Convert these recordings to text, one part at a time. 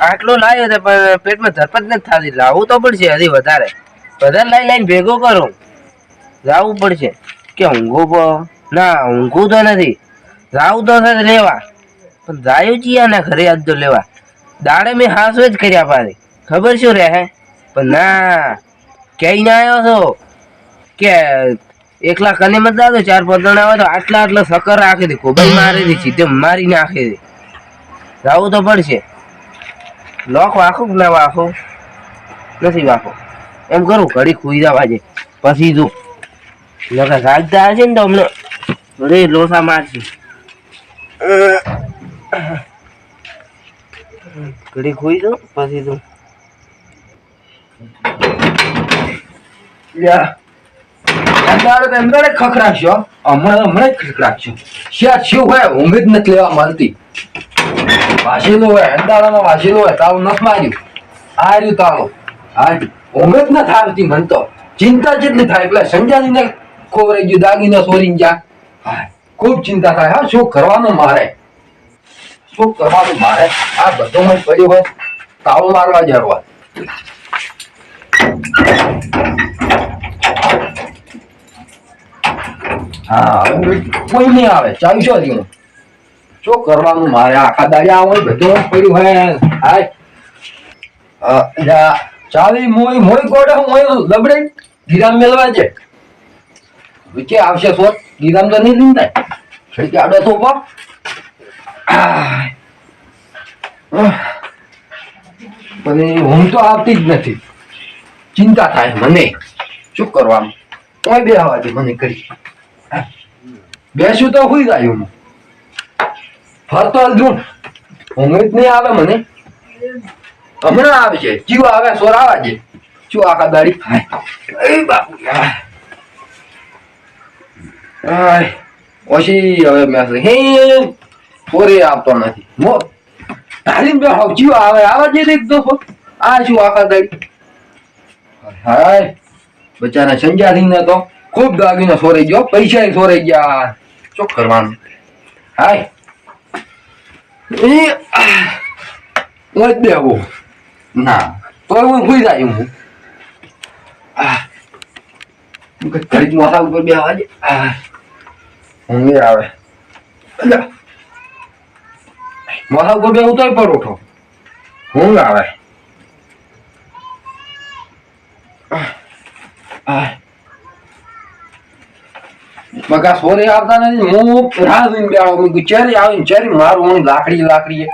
આટલો લાવ્યો છે, પણ પેટમાં ધરપત નથી થતી. લાવવું તો પડશે, હજી વધારે. વધારે લઈ લઈને ભેગો કરું. લાવવું પડશે. કે ઊંઘું ના, ઊંઘું તો નથી. લાવું તો છે લેવા. પણ જાયું ને ઘરે આજ તો લેવા. દાડે મેં હાસો જ કર્યા પાછી. ખબર શું રહે? પણ ના, ક્યાંય ના આવ્યો છો? કે એકલા કને મત દાદો, ચાર પાંચ જણા આવે તો આટલા આટલા સકર રાખે દે ખોબાઈ મારી દે સીધે મારી નાખે દે જવું તો પડશે. લોક વાખો કે ના વાખો? નથી વાખો. એમ કરું ઘડી ખુઈ જવા છે પછી જો લગા જાગતા હશે ને તો અમને રે લોસા મારશે. ઘડી ખુઈ જો પછી તું લ્યા. અંધારે તો એમ ખખડાશો. હમણાં હમણાં જ ખખડાશો. શિયા શિવ હોય ઊંઘ જ નથી લેવા મળતી. વાસેલું હોય અંધારામાં વાસીલું હોય તાવ નથી માર્યું. આ રહ્યું તાળું હા ઊંઘ જ નથી આવતી મન તો. ચિંતા જેટલી થાય પેલા સંજાનીને ખોવરાઈ ગયું દાગીને સોરી ગયા હા, ખૂબ ચિંતા થાય. હા શું કરવાનું મારે? શું કરવાનું મારે? આ બધું મને પડ્યું હોય. તાવ મારવા જરવા હા કોઈ નહીં આવે ચાલશો હજી શું કરવાનું મારે? આખા દાડિયા હોય, બધું પડ્યું હોય. હાય ચાલી, મોય મોય ગોડે મોય લબડે. ગીરામ મેલવા છે વિચે આવશે સોત ગીરામ તો નહીં લીંદાય છેડકે આડો તો પા પણ ઊંઘ તો આવતી જ નથી. ચિંતા થાય મને. શું કરવાનું? કોઈ બે આવવાથી મને કરી. બેસું તો હુઈ જાય હું ફરતો હજુ ઊંઘ જ નહીં આવે મને. હમણાં આવે છે જીવ આવે, સોર આવે છે શું આખા દાડી એ હવે મેં હે, ફોરે આવતો નથી. મો તારી બે હાવ જીવ આવે આવે છે દેખ દો આ શું આખા દાડી? હાય બચારા સંજા થઈને તો. ખૂબ દાગીનો સોરાઈ ગયો પૈસા સોરાઈ ગયા. શું કરવાનું? હાય. એ ઓય દેવો ના. તો હું ભૂઈ જાય હું? કઈ માથા ઉપર બે આવે આ. ઊંઘ આવે. માથા ઉપર બે ઉતર પર ઉઠો. ઊંઘ આવે. આ. મગા સોરે આવતા નથી. હું રાહ જોઈને બેઠો મેં ચેરી આવીને, ચેરી મારું હું લાકડી લાકડી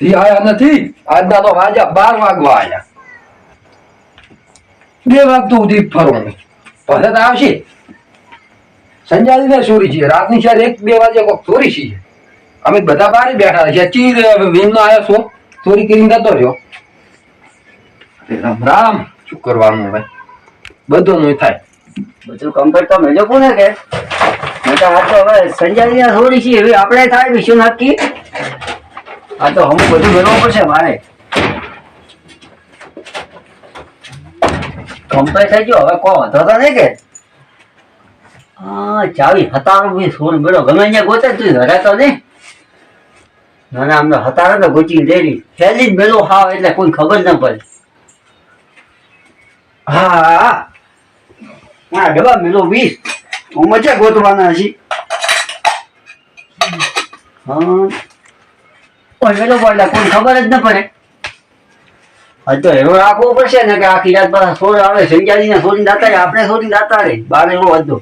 ઈ આયા નથી. આજના તો વાજા બાર વાગવા આયા. બે વાગતું સુધી નહીં પછી તો આવશે. સંજાદી ને ચોરી છે રાતની ચાર એક બે વાગે કોક ચોરી છે અમે બધા બારે બેઠા છે ચીર વીમ નો આવ્યો છો. ચોરી કરીને જતો રહ્યો. રામ રામ. શું કરવાનું હવે? બધું નું થાય. બધું કમ્પ્લીટ તો મેજો કોને કે? મોટા હાથ તો હવે સંજાની થોડી છે એવી આપણે થાય શું નક્કી? આ તો હું બધું મેળવવું પડશે મારે. કમ્પ્લીટ થઈ ગયો, હવે કો વાંધો તો નહીં કે? હા ચાવી હતારો બી સોર મેળો, ગમે ત્યાં ગોતે તું ઘરે તો નહીં. ના ના અમને હતારો તો ગોચી લેરી ફેલી જ મેળો હાવ એટલે કોઈ ખબર ન પડે. હા. હા ડબ્બા મેલો વીસ. હું મજા ગોતવાના હજી. હા. મેલો પડે કોઈ ખબર જ ન પડે. હા તો એવો રાખવો પડશે ને કે આખી રાત પાછા સોર આવે સંજાજી ને સોરી દાતા આપણે સોરી દાતા રે બાર એવો હતો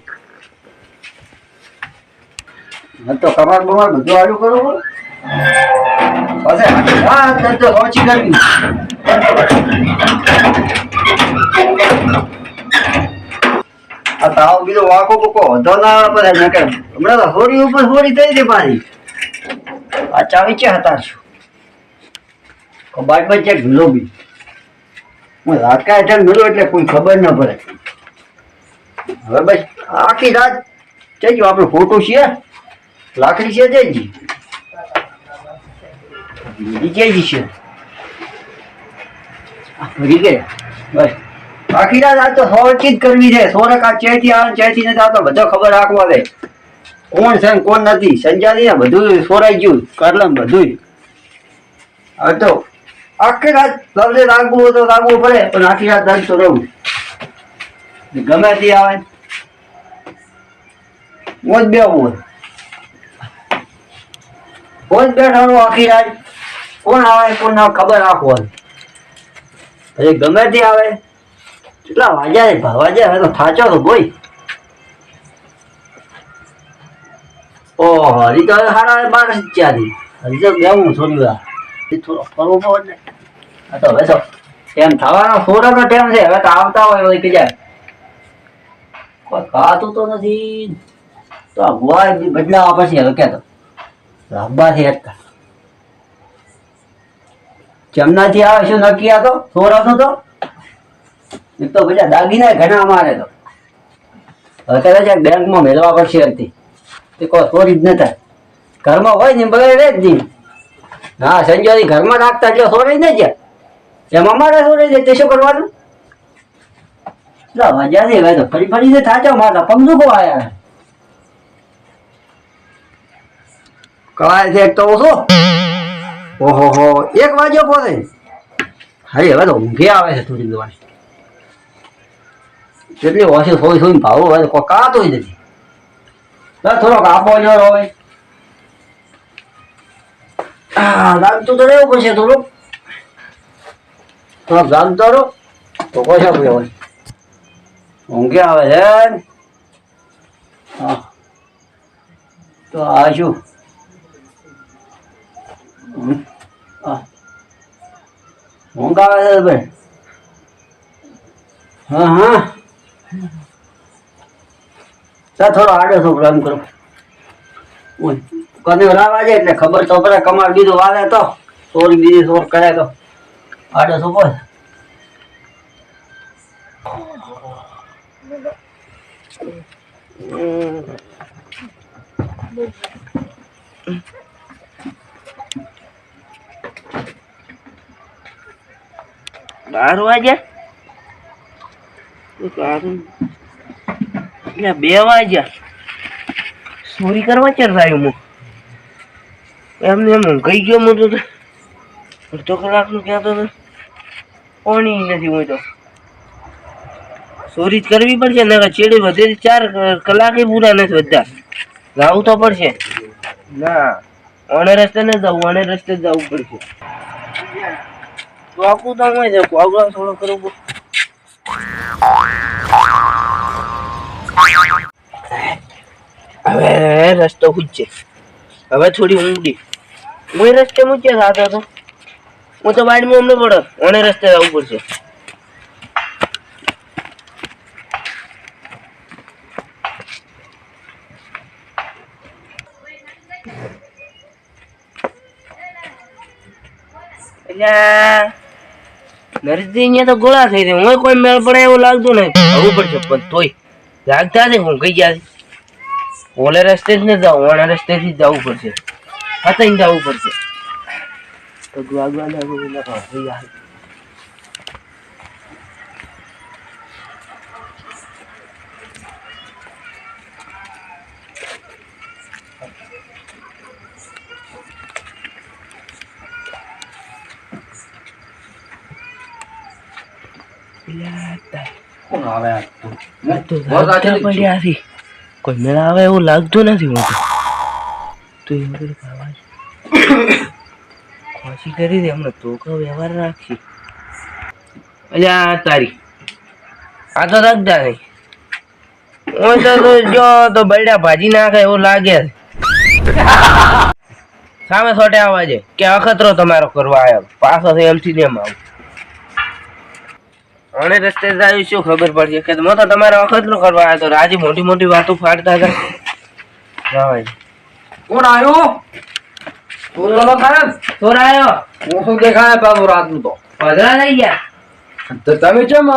તો કમાર બમાર બધું આડું કરવું પછી હા તો ઓછી કરવી આ તાવ બીજો વાકો બકો વધો ના આવે પછી ને કે હમણાં હોરી ઉપર હોરી થઈ ગઈ પાછી આ ચાવી છે હતા છું કબાટમાં ભૂલો બી. હું રાતકા હેઠળ મળ્યો એટલે કોઈ ખબર ન પડે. હવે બસ આખી રાત જઈજો આપણે ફોટો છે? લાકડી છે જઈજી બીજી કઈ છે? ગયા. બસ. રાત આ તો સોરથી જ કરવી છે. સોરક આ ચેથી આવે ચેથી નથી આવતો. બધો ખબર રાખવા દે કોણ છે કોણ નથી? સંજાદી ને બધું સોરાઈ ગયું. કરલમ બધું હવે તો આખી રાત તમને રાખવું હોય તો લાગવું પડે, પણ આખી રાત રાખતો રહું. ગમે તે આવે. મોજ બેવું હોય. કોણ બેઠાનું આખી રાત. કોણ આવે કોણ ખબર રાખવાની પછી ગમે તે આવે. કેટલા વાગ્યા છે? વાગ્યા હવે તો થાચો તો બોય ઓહો હરી તો હવે બાર ચાલી હરી તો બેવું થોડી વાર. થોડો ફરવો પડે ને. આ તો હવે તો એમ થવાનો સોરનો ટાઈમ છે. હવે તો આવતા હોય હોય કે જાય. કોઈ ખાતું તો નથી. તો આ બી બદલાવા પછી હવે કહેતો લાંબાથી એટલા ચમનાથી આવે શું નક્કી આ તો સોરનો તો. એક તો બધા દાગીના ઘણા અમારે તો. અત્યારે કદાચ બેંકમાં મેળવા પડશે હતી તે કોઈ ચોરી જ નતા ઘરમાં હોય ને બગડે જ નહીં. હા સંજોરી ઘરમાં રાખતા એટલે સોરાઈ ને જ્યાં. એમ અમારે સોરાઈ જાય, તે શું કરવાનું? ના મજા નહીં, હવે તો ફરી ફરીને થાચો, મારા પગ દુખો આયા કવાય છે એક તો ઓછો. ઓહો હો એક વાગ્યો પોતે. અરે, હવે તો ઊંઘે આવે છે થોડી દવાની કેટલી ઓછી સોઈ સોઈ ભાવ હવે તો કોઈ કાતું જ નથી ના થોડોક આપો જો હોય હા લાગતું તો રહેવું પડશે થોડુંક થોડોક જાગતો રહો તો કોઈ શકું હોય ઊંઘે આવે છે ને? હા તો આ શું હમ. હા. ઊંઘ આવે છે ભાઈ હા હા ચાલ થોડો આડો છોકરો એમ કરો. કને રાવા જાય એટલે ખબર છોકરા કમાડ બીજું વાવે તો. ચોરી બીજી ચોર કરે તો. આડો છોકરો બાર વાગ્યા? સારું. એટલે બે વાગ્યા. ચોરી કરવા ચાર રહ્યો હું? એમને એમ ઊંઘાઈ ગયો હું તો. અડધો કલાકનું કહેતો તો. પાણી નથી હોય તો. ચોરી કરવી પડશે ને ચેડી વધે ચાર કલાકે પૂરા નથી વધતા જવું તો પડશે. ના. ઓને રસ્તે ને જવું ઓને રસ્તે જવું પડશે. તો આખું તો કોગળો થોડો કરવો હવે રસ્તો ખૂજશે હવે થોડી ઊંડી. હું રસ્તે મૂચે થતો હતો હું તો બાડમાં અમને પડો ઓને રસ્તે જવું પડશે. નરજી તો ગોળા થઈ રહ્યા. હું કોઈ મેળ પડે એવું લાગતું નહીં આવવું પડશે, પણ તોય. લાગતા છે હું કઈ ગયા ઓલે રસ્તે જ ને જાઉં ઓણે રસ્તે થી જવું પડશે હતાઈ જવું પડશે તો ગુઆગુઆ ના એવું ના યાર. તો? આ તો બસ આ લાગતા ચલી જ છું. પડ્યા છે. કોઈ મેળા આવે એવું લાગતું નથી હું તો એવું કરી ખાવા ખોશી કરી દે, હમણાં તો કહો વ્યવહાર રાખી. અલ્યા તારી. આ તો રાખતા નહીં. હું તો જો તો બૈડા ભાજી નાખે એવું લાગે. સામે સોટે આવાજે કે અખતરો તમારો કરવા આવ્યો. પાછો એમસી ને એમ આવું. અને રસ્તે જાય શું ખબર પડશે? કે મો તો તમારે વખત નો કરવા આવ્યો તો રાજી મોટી મોટી વાતો ફાડતા હતા. ભાઈ કોણ આવ્યો? ચોરનો તો ચોર આવ્યો? હું શું દેખાય રાતનું તો? પધરા થઈ ગયા. તો તમે ચમ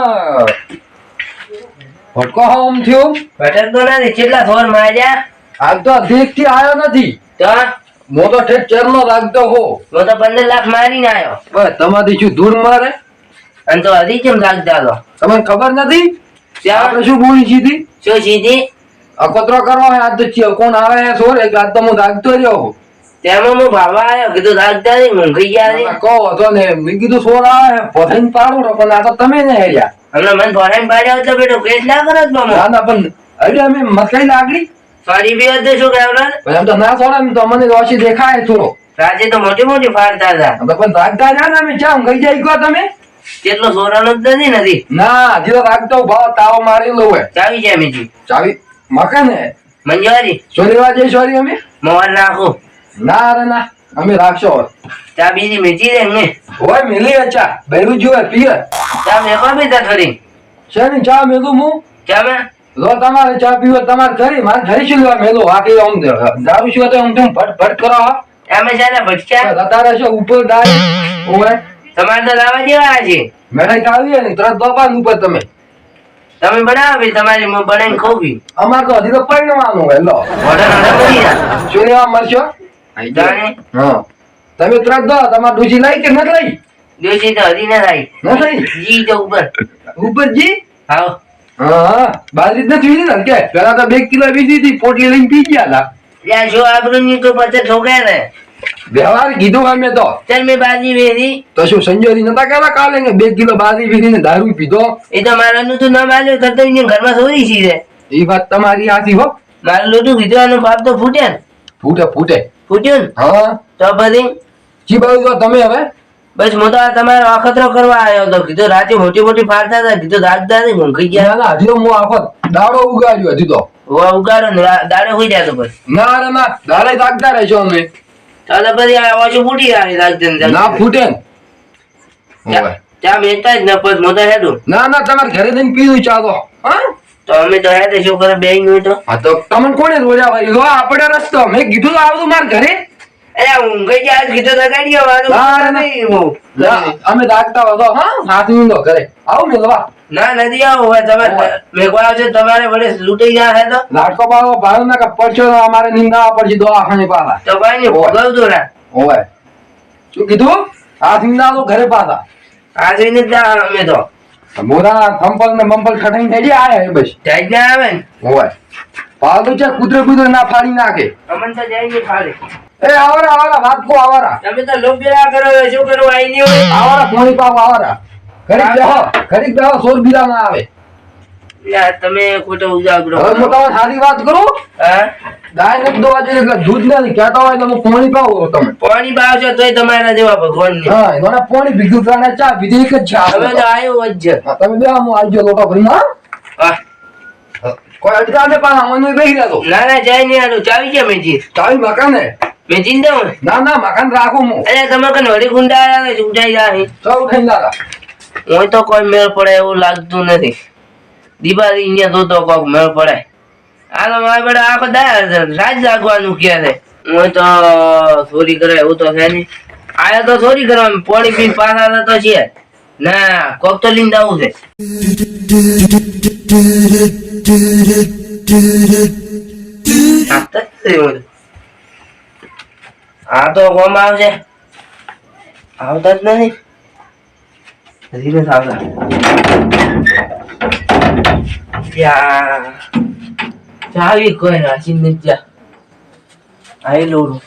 ભટકો આમ થયો? ભટકતો નથી. કેટલા થોર માર્યા? આમ તો અધિકથી આવ્યો નથી. તો? મો તો ઠેક ચેરનો લાગતો હો. મો તો પંદર લાખ મારીને આવ્યો. બસ તમારી શું ધૂળ મારે? અને તો હજી કેમ લાગતા હતો તમને ખબર નથી? ત્યાં શું બોલી સીધી શું સીધી અકોતરો કરવા આજ તો કોણ આવે છે સોર? એક આજ તો હું લાગતો રહ્યો તેમાં હું ભાવા આવ્યો કીધું લાગતા નહીં ઊંઘી ગયા કહો હતો ને મેં કીધું સોર આવે પોતાને પાડું પણ આ તો તમે ને હેર્યા એટલે મને ફોરેન પાડ્યા તો બેટો કેસ ના કરો જ મામા. ના પણ અરે અમે મકાઈ લાગડી ફરી બી હતું શું કહેવાનું? પણ તો ના ને તો મને ઓછી દેખાય થોડો. રાજે તો મોટી મોટી ફાડતા હતા. પણ જાગતા હતા ને અમે ચામ ગઈ જાય ગયો તમે? તેટલો સોરાનો જ નથી નથી. ના હજી તો જાગતો ભાવ તાવ મારી લઉં ચાવી છે મીઠી ચાવી? મકાન ને મંજવારી. સોરીવા જઈ સોરી અમે? મોહન રાખો. ના રે ના અમે રાખશો ચા બીજી મીઠી દે ને હોય મિલી અચ્છા બેરું જોવે પીએ. ચા મેકો બી તા થોડી શેની ચા મેલું હું? ચા મે લો તમારે ચા પીવો તમારે ખરી. મારે ખરી શું લેવા મેલું? વાકી આમ દારૂ શું તો આમ તેમ ભટ ફટ કરો અમે છે ને ભટક્યા? અત્યારે છે ઉપર ડાય ઓય તમારે તો લાવવા જેવા છે. મેળાઈ આવી ને તરત દોપાન ઉપર તમે. તમે બનાવો તમારી બનાવીને ખાઉં અમાર તો હજી તો પરિણવાનું હોય લો. ઓર્ડર ઓર્ડર કરી શું લેવા મળશો? જાણે. હા. તમે તરત દો તમારે ડૂસી લઈ કે ન લઈ જોશી તો હજી ન લઈ ન લઈ જી તો ઉપર. ઉપર જી? હા. હા બાજરી નથી પીધી ને કે? પેલા તો બે કિલો વીધી હતી પોટલી લઈને પી ગયા હતા ત્યાં જો આબરૂ ની તો પછી ઠોકાય ને. વ્યવહાર કીધું અમે તો. ચાલ મેં બાજી વેરી. તો શું સંજોરી નતા કહેતા કાલે બે કિલો બાજી વેરી ને દારૂ પીધો? એ તો મારા નું ના માલ્યો કરતો ઘરમાં સોરી છી રે. એ વાત તમારી આથી હો. મારું લોટું કીધું આનું બાપ તો ફૂટે ફૂટે ફૂટે. ફૂટ્યું હા. તો બધી જી બાજુ તો તમે હવે. બસ હું તો તમારો અખતરો કરવા આવ્યો હતો. કીધું રાતે મોટી મોટી ફાડતા હતા. કીધું દાદ દાદી ઊંઘી ગયા. ના હજી તો હું આખો દાડો ઉગાડ્યો હજી તો. ઉગાડો ને રા- હોઈ જાય તો બસ ના ના ના દાડે દાગતા રહેશો અમે. તો તો પછી આ ઓછું ફૂટી આવે દાગતે ના ફૂટે ચા- ઓવે. જ ને પછી મોટા હેડું. ના ના તમારે ઘરે જઈને પીવું ચા તો. હા? તો અમે તો હેડે શું કરે બે હોય તો? હા તો તમને કોણે રોજા ભાઈ જો આપણે રસ્તો. મેં કીધું આવતું માર ઘરે. અરે ઊંઘી ગયા કીધું તો ગાડીઓ વાળું હું. અમે દાગતા હતો હા હાથ મીંડો ઘરે. આવો મેલવા ના નથી આવું તમે મેઘવા આવશે તમારે વડે લૂંટાઈ ગયા હે તો? લાડકો બાળકો ભાડું ના પડશો તો અમારે નિંદાવા પડશે દવાખાને પાછા. તો કઈ નહીં ભોગવતું ના. શું કીધું? આ તો ઘરે પાછા. આ જઈને જ અમે તો. મોરા થંપલ ને મંપલ ખટાઈ ને આયા બસ. જાય ના આવે ને? ઓય. પાછું છે કુતરે કુતરે ના ફાડી નાખે. અમન તો જાય નહીં ખાલી એ આવરા આવરા વાત કો આવરા. તમે તો લોભ્યા કરો શું કરો આઈ નહીં હોય. આવરા પોણી પાવ આવરા. ઘડીક બેહો ઘડીક બેહો સોર બીલા ના આવે. યાર, તમે ખોટો ઉજાગરો. હવે મોટા સારી વાત કરું? હે? ગાય નથી દોવા જોઈએ એટલે દૂધ નથી કહેતા હોય તમે પોણી પાવ તમે પાણી પાવ છો તોય તમારા જેવા ભગવાન ને હા મને પોણી ભીગું કાને ચા પીધી એક જ ચા હવે તો આવ્યો જ છે. તમે બે હું આવજો લોટો ભરી હા? કોઈ અડધા ને પાછા? મને બેહી રહ્યો ના ના જાય નહીં આનું. ચાવી છે મેજી ચાવી મકાને. મેં ચિંતા હોય. ના ના મકાન રાખું હું. અરે તમે કને હરી ગુંડા ઉઠાઈ જાય સૌ ખાઈ દાદા હું તો કોઈ મેળ પડે એવું લાગતું નથી. દિવાળી અહીંયા તો કોક મેળ પડે. આ તો મારા બેટા આખો દા રાજ લાગવાનું કે છે? હું તો ચોરી કરે એવું તો છે નહીં. આયા તો ચોરી કરવા પાણી પી પાછા તો છે ના, કોક તો લઈને આવું છે. આ તો કોમ આવશે. આવતા જ નથી. આવતા ત્યાં ચાવી કોઈ નાસી નથી ત્યાં. આઈ લોડું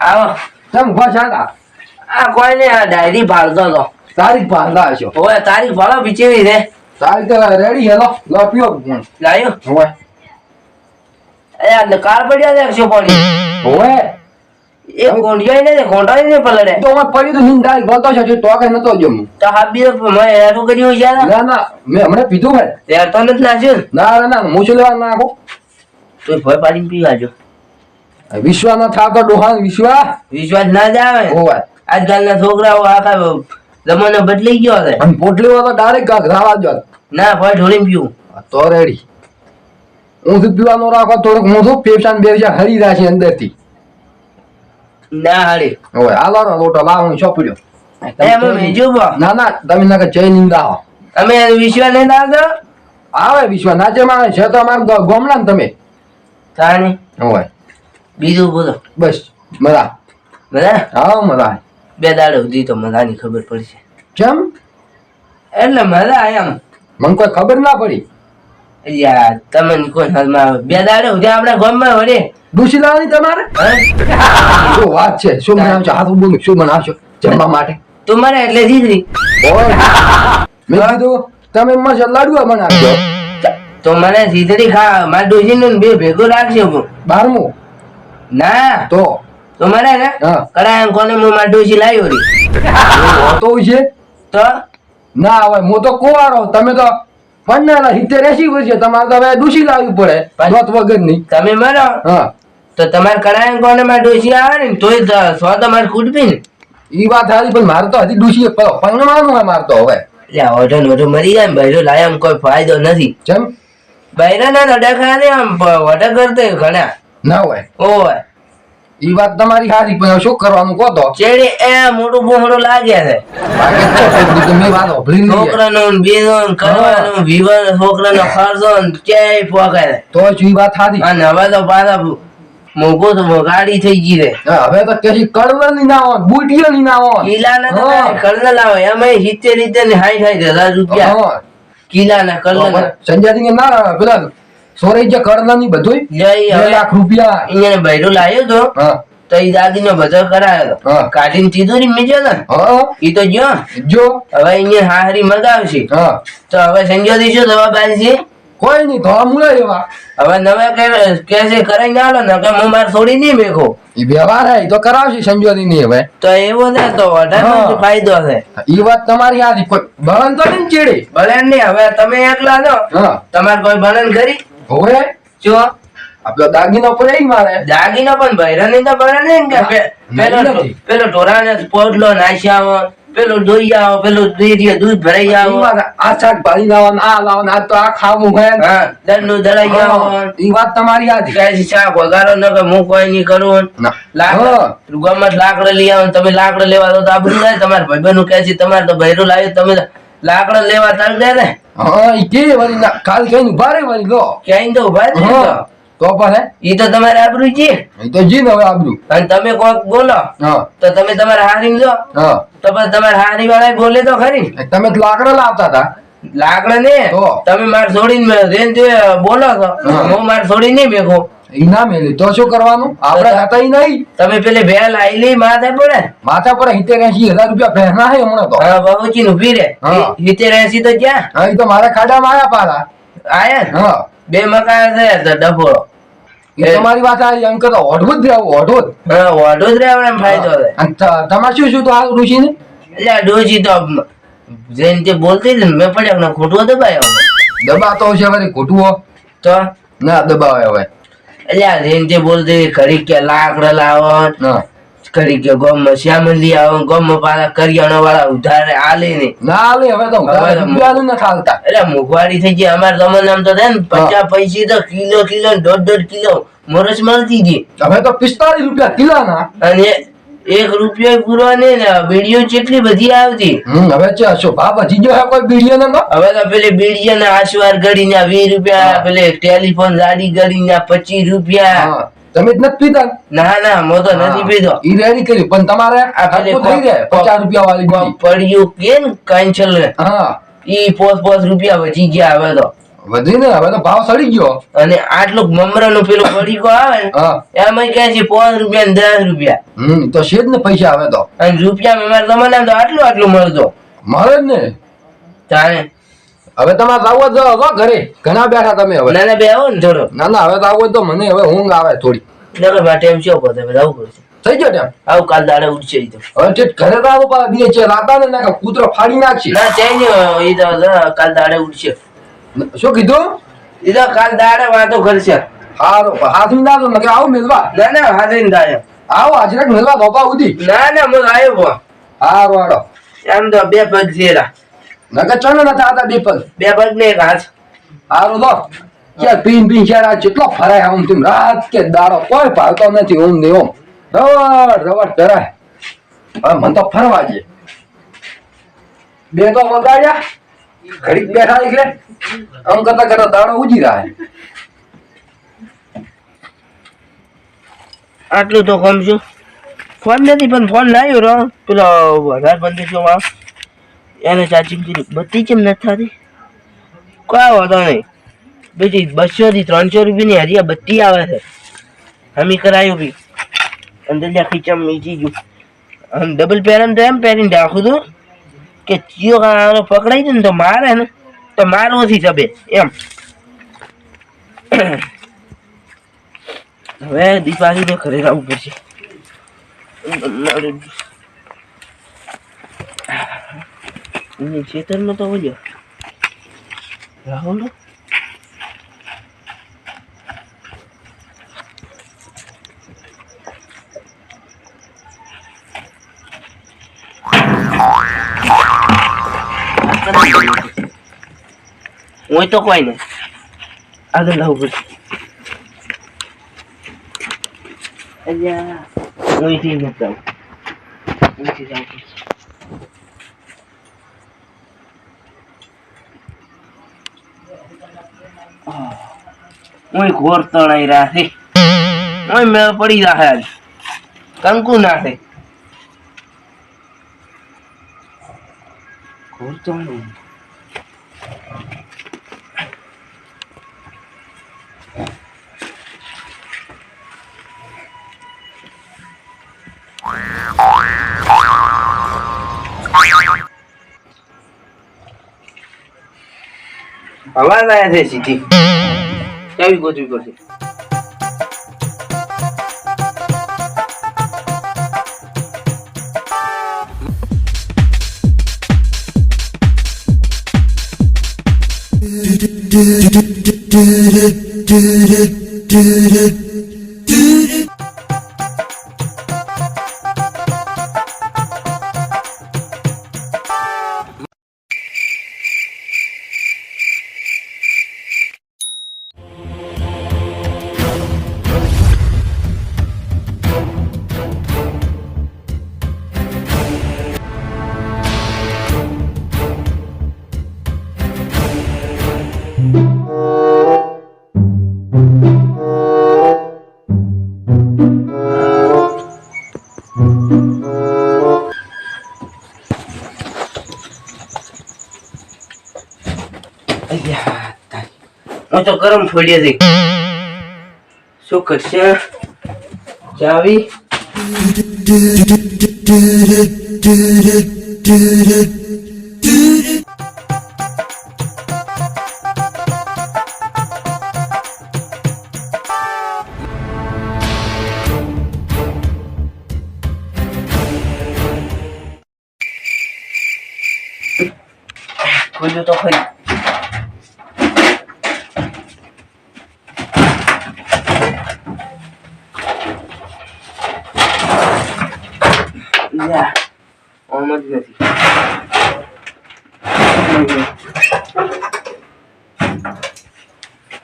આવો. કેમ ઊભા છે આ? કોઈ ને આ ડાયરી ભાળતો હતો. તારીખ બાંધા હશો? હવે તારીખ ભાળો પીછેવી છે તારીખ રેડી હેલો. લો પીઓ લાયો. હોય અરે આ કાર પડ્યા છે એકસો પાણી હોય એ ગોંડિયા ને કોંટાઈ ને પલડે તો પડ્યું તો નીંદ બોલતો છે હજી ટોકે નતો જો તો હાબી મેં કર્યું યાર. ના ના મેં હમણાં પીધું હે ત્યાર તો નથી નાખ્યું ને. ના હું શું લેવા નાખું તો ભય પાડીને પીવાજો વિશ્વા ના થાતો ડોહાન વિશ્વા વિશ્વાસ ના જાવે આવે. આજકાલના છોકરાઓ આખા જમાનો બદલાઈ ગયો છે. અને વાળો ડાયરેક્ટ ઘાવા જ ના ભાઈ ઢોળીને પીવું. તો રેડી. હું શું પીવાનો રાખો થોડુંક હું શું પેપસા ને હરી છે અંદરથી ના હાડી હવે હાલો ને લોટો લાવો ચોપડ્યો મેજુ બો ના ના તમે ના જય નિંદા તમે વિશ્વ નહીં આવતો આવે વિશ્વ નાચે માં છે તો અમારા ગોમડા ને તમે. તાણી. બીજું બોલો. બસ મજા. બધા હા મજા. બે દાડો સુધી તો મજાની ખબર પડશે કેમ એટલે મજા એમ. મને કોઈ ખબર ના પડી. યાર તમને કોઈ હાલમાં બે દાડે સુધી આપણા ગામમાં લાવવાની તમારે? શું વાત છે? શું બનાવશો હાથ શું બનાવશો જમવા માટે? તું મારે એટલે મેં કીધું તમે મસ્ત લાડવા બનાવજો તો મને જીતરી ખા મારા ડોશીનું બે ભેગો રાખજો હું. બારમું? ના. તો? તો મારે ને હા. કરાય કોને હું મારા ડોશી લાવ્યો રી. તો છે? તો? ના હવે હું તો કુવારો તમે તો પન્નાના સિત્તેર એસી વર્ષે તમારે તો હવે ડૂસી લાવવી પડે દોત વગરની. તમે મરો. હા. તો તમારે કરાય કોને મારા ડોશી આવે ને તોય સો તમારે કૂટપી ને. ઈ વાત સારી પણ મારે તો હજી ડૂસી પણ હોય મારે તો હવે. એટલે ઓઢો મરી જાય બૈરો લાય આમ કોઈ ફાયદો નથી. જેમ બૈરા ના નડા ખાને આમ વટા કરતો ઘણા. ના હોય. ઓય. ઈ વાત તમારી સારી પણ શું કરવાનું કહો તો? ચેડે એ મોટું બોહડું લાગે છે. બીજું વાત છોકરાનું ને કરવાનું વિવાહ છોકરાનો ખર્ચો ને ક્યાંય પોકાય તો જ વાત સારી. અને હવે તો પાછા મોઘું તો ગાડી થઈ ગઈ રે હવે તો કશી કડવાની ના હોય બુટીઓની ના હોય. કિલ્લાના તો હા. લાવે એમાં સિત્તેર રીતે ને સાઠ સાઠ હજાર રૂપિયા. કિલા ના કર્નલ સંજય ના પેલા સોરે જે કડલાની બધું બે લાખ રૂપિયા. અહીંયા બૈરો લાવ્યો તો. તો એ દાદીનો બધો કરાયો. કાઢીને સીધું મેજો ને. એ તો જો જો હવે અહીંયા હાહરી મગાવશે. તો હવે સંજો દીશો દવા બાંધશે. કોઈ નહીં તો મૂળે એવા હવે નવે કે છે કરાઈ ના લો ને કે હું માર છોડી નહીં મેખો એ વ્યવહાર હે તો કરાવશે સંજોની ની હવે. તો એવો ને તો વધારે ફાયદો છે ઈ વાત તમારી યાદ કોઈ બળન તો નહીં ચીડી. બળન નહીં હવે તમે એકલા હા. તમારે કોઈ બળન કરી હવે? જો. આપડે દાગીનો પડે મારે. દાગીનો પણ ભૈરવ તો ભલે નહીં કે પેલો પેલો ઢોરાને પોડલો નાખ્યા પેલો દોઈ આવો પેલો દૂધ દૂધ ભરાઈ આવો. આ શાકભાજી લાવો ને આ લાવો આ તો આ ખાવું હે દંડો દળાઈ આવો ઈ વાત તમારી યાદ ક્યાંથી શાક વગાડો ન કે હું કોઈ નહીં કરું. લાકડો રૂગામાં લાકડો લઈ આવો તમે લાકડો લેવા દો તો આબરૂ જાય તમારા ભાઈબંધનું કહે છે તમારે તો ભૈરું લાવ્યો તમે લાકડો લેવા ચાલ દે ને. હા ઈ કે વળી ના કાલ કઈ નું ભારે વળી લો. કઈ તો ઊભા જ તો. પર પણ ઈ તો તમારે આબરૂ જી ઈ તો જી ને હવે આબરું. અને તમે કોક બોલો તો તમે તમારા હારી જો. હા. તો પછી તમારા હારી વાળા બોલે તો ખરી. તમે લાકડા લાવતા હતા. લાકડા ને? તમે માર છોડીને રેન બોલો છો. હું. માર છોડી નહીં મેખો મેલી. તો શું કરવાનું? આપણે હતા નહીં. તમે પેલી ભેલ આઈલી માથે પડે. માથા પર સિત્તેર એસી હજાર રૂપિયા પહેરના હે હમણાં તો. હા નું પીરે હા. સિત્તેર એસી તો ક્યાં? હા તો મારા ખાડામાં આયા પાછા આયા? હા. બે મકાન છે તો ડફોળો તમારી વાત આ અંક તો ઓઢવું જ રહેવું ઓઢવું જ. રહેવું એમ ફાયદો તમારે શું શું તો આ ઋષિ ને એટલે ડોજી તો જઈને તે બોલતી હતી ને મેં પડ્યા ખોટું દબાયો. દબાતો હશે વળી ખોટું તો? ના દબાવે હવે. એટલે બોલતી હતી, ઘડીક કે લાકડા લાવો ના ઘડીક કે શ્યામ શ્યામલી આવો ગોમમાં પાછા કરિયાણા વાળા ઉધારે આલે નહીં ના આલે હવે તો હવે ને ખાલતા એટલે મોંઘવારી થઈ ગઈ. અમારે જમાનામાં તો થાય ને પચાસ પૈસી તો કિલો કિલો દોઢ દોઢ કિલો મોરસ મળતી હતી. હવે તો પિસ્તાળીસ રૂપિયા કિલોના. અને એક રૂપિયો પૂરો નહીં ને બીડીઓ કેટલી બધી આવતી. હવે શું ભાવ વધી ગયો કોઈ બીડીઓ ને? હવે તો પેલી બીડીઓ ના આશવાર ગળી ના વીસ રૂપિયા પેલે ટેલિફોન ગાડી ગળી ના પચીસ રૂપિયા. હા તમે જ નથી પીતા ના ના મો તો નથી પીધો. ઈ રેડી કર્યું પણ તમારે થઈ જાય પચાસ રૂપિયા વાળી. પડ્યું કેમ કેન્સલ હા. ઈ પોસ પોસ રૂપિયા વધી ગયા હવે તો. વધી ને હવે તો ભાવ સડી ગયો. અને આટલું મમરા નું પેલું પડીકો આવે ને એમાં કહે છે પાંચ રૂપિયા ને દસ રૂપિયા. હમ તો છે જ ને પૈસા આવે તો. અને રૂપિયા અમારે જમાના તો આટલું આટલું મળતો. મળે જ ને. તારે હવે તમારે આવો જ જાઓ ઘરે. ઘણા બેઠા તમે હવે. નાના બે આવો ને થોડો. ના ના હવે તો આવો તો મને હવે ઊંઘ આવે થોડી. ના માટે ટાઈમ છે પોતે હવે આવું પડશે. થઈ ગયો ટાઈમ? આવું કાલ દાડે ઉઠશે તો. હવે ઘરે તો આવો પાછા બીજે છે રાતા ને કૂતરો ફાડી નાખશે. ના ચાઈ નહીં એ તો કાલ દાડે ઉઠશે. શું કીધું? ઈ કાલ દાડે વાતો કરશે. હારો હાથમી ના તો નકે આવો મેલવા. ના ના હાજર દાડે. આવો હાજરા મેલવા બાપા ઉધી ના ના હું આવ્યો હારો હારો. એમ તો બે પગ છેરા નકે ચણ નથી બે પગ. બે પગ ને હાથ. હારો તો કે પીન પીન શેરા જેટલો ફરાય આમ તેમ રાત કે દાડો કોઈ ભાવતો નથી ઓમ ને ઓમ. રવડ રવડ ડરાય હવે મને તો ફરવા છે બે તો વગાડ્યા. ઘડીક બેઠા એટલે આમ કરતા કરતા દાડો ઉજી રહ્યા આટલું તો કમ છું. ફોન નથી, પણ ફોન લાવ્યો રો પેલો વધારે પંદરસો માં એને ચાર્જિંગ કરી બધી કેમ નથી થતી? કોઈ વાંધો નહીં. બીજી બસો થી ત્રણસો રૂપિયાની હરિયા બધી આવે છે. હમી કરાયું બી. અંદર ખીચમ મીચી ગયું. ડબલ પેરન તો એમ પહેરીને રાખું છું. કે ચિયો કાળો પકડાઈ જાય ને તો મારે ને, તો નથી જબે, એમ. હવે દીપાવલીને ઘરે આવવું પડશે. ખેતરમાં તો વળ્યો રાહુલ? હું તો કોઈ નહીં આગળ લાવું પડશે અલ્યા હું અહીંથી નથી જાઉં અહીંથી જવું પડશે હું ઘોર તણાઈ રહ્યા છે મેળ પડી રહ્યા આજ કંકુ ના છે ઘોર તણાઈ અવાજ આવ્યા છે સીધી. ચાવી ગોતવી પડશે? અయ్યા, તો ગરમ છોડી છે. શું કરશે? ચાવી? ખોલ્યું તો ખરી યા ઓમ જ નથી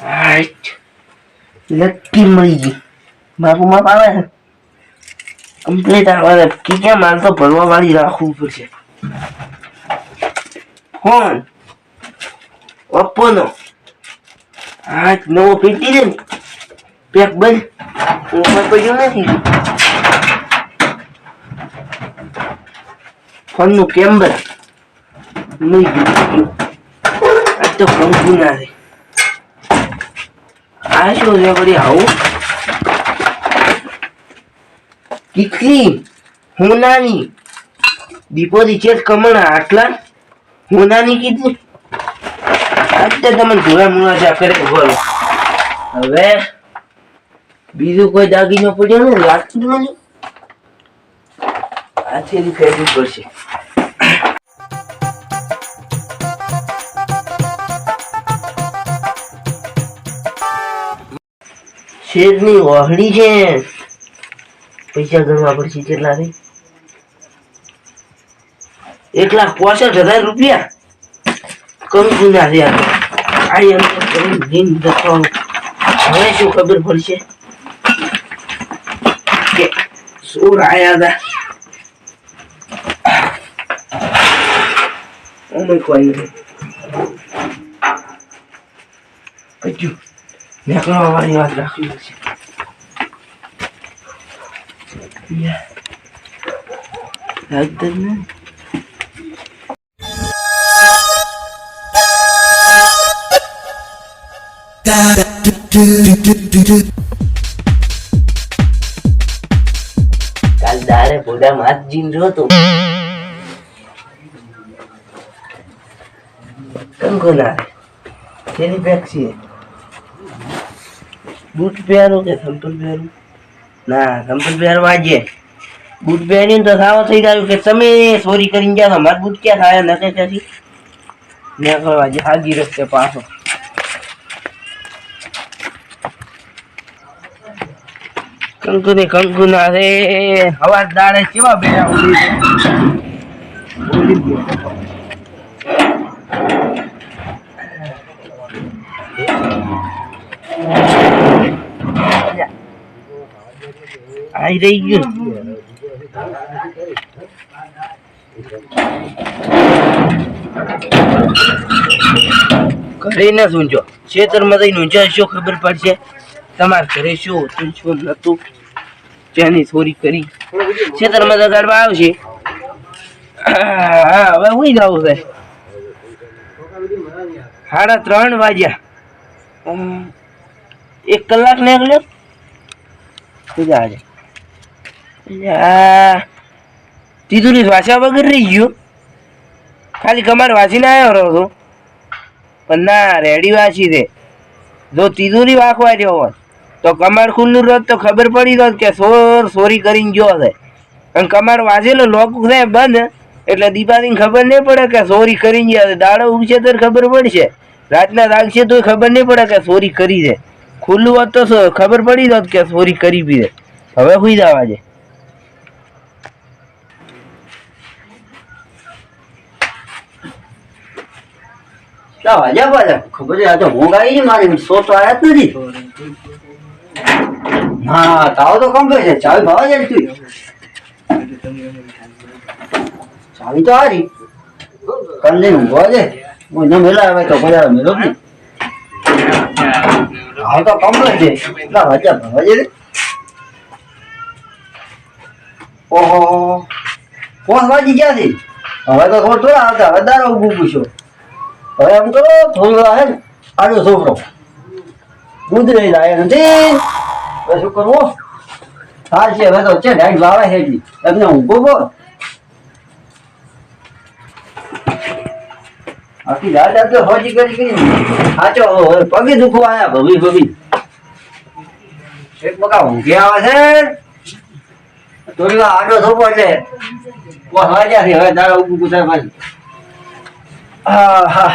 રાઈટ લકી મળી ગઈ. મારું માપ આવે કમ્પ્લીટ આવે કે ક્યાં માલ તો ભરવા વાળી રાખવું પડશે? ફોન. ઓપ્પોનો હાથ નવો પેટી છે પેક બંધ. ઉપર પડ્યું નથી. ફોનનું કેમ્બર નહીં આ તો ફોન ગુના છે આ શું છે વળી આવું. કેટલી હોનાની. દીપો ચેત કમળ આટલા. હોનાની કીધી. અત્યારે તમે ધોળા મૂળા છે કરે બોલો. હવે બીજું કોઈ દાગીનો પડ્યો ને લાગતું નથી. આથી ફેરવું પડશે. શેરની ઓહળી છે? પૈસા ગણવા પડશે કેટલા થઈ? એક લાખ પોસઠ હજાર રૂપિયા. કમ ગુના છે. આ. એમ દિન દસો હવે શું ખબર પડશે? કે શું આયા હતા? અમે કોઈ નહીં નીકળવા વાળી વાત રાખવી છે નહીં કાલ દાડે ભોડા માત જીન જોતો કંકો ના તેની બેગ છે બૂટ પહેરું કે સંપલ પહેરું? ના સંપલ પહેરવા જે. બૂટ પહેરીને તો સાવ થઈ ગયું કે તમે ચોરી કરીને ગયા છો? મારા બૂટ ક્યાં થાય? નકે ત્યાંથી મેં કહ્યું આજે હાજી રસ્તે પાછો. કંકુ ને કંકુ ના રે હવા દાડે કેવા બેઠા ઉડી આઈ રહી ગયું ઘરે ના સૂંચો ખેતરમાં જઈને ઊંચા શું ખબર પડશે તમારા ઘરે શું હતું શું નતું ત્યાંની ચોરી કરી ખેતરમાં તો ગાડવા આવશે હા હવે હું જવું છે સાડા ત્રણ વાગ્યા એક કલાક ને નીકળ્યો પૂજા આજે આ તીધુરી વાંચ્યા વગર રહી ગયો. ખાલી કમાર વાંચીને આવ્યો છું. પણ ના, રેડી વાંચી દે જો તિજોરી વાંખવા રહ્યો હોત, તો કમાડ ખુલ્લું રત તો ખબર પડી ગયો કે સોર સોરી કરીને ગયો છે. અને કમાડ વાંચેલો લોક થાય બંધ, એટલે દીપાની ખબર નહીં પડે કે સોરી કરીને ગયા છે. દાડો ઉગશે તો ખબર પડશે. રાતના લાગશે તો ખબર નહીં પડે કે સોરી કરી દે ખુલ્લું હોત તો ખબર પડી જાત કે સોરી કરી બી દે હવે સુઈ જવા છે પાછા ખબર છે, આ તો ઊંઘ આવી મારી સો તો આયા જ નથી. હા તાવ તો કમ્પ્લીટ છે, ચાવી ભાવ જાય તું ચાવી તો હારી. નહીં ઊંઘવા દે હું ન મેલા આવે તો બધા મેલો ને હા, તો કમ્પ્લીટ છે. એટલા વાગ્યા ભાવ જાય ઓહો. કોણ વાજી ગયા હવે તો થોડું આવતા, હવે દારો ઊભું પૂછો. હવે એમ કરો થોડું હે આડો છોકરો દૂધ લઈ જાય નથી. હવે શું કરવું હા? છે, હવે તો છે ડાઈટ વાવે છે એટલી એમને ઊંઘો બોલ. આખી રાત તો હોજી કરી કરી સાચો પગે દુખવા આયા ભવી ભવી એક બકા ઊંઘે આવે છે. થોડી વાર આડો થોપો એટલે. હવે તારા ઊભું કુતાર પાછી. હા હા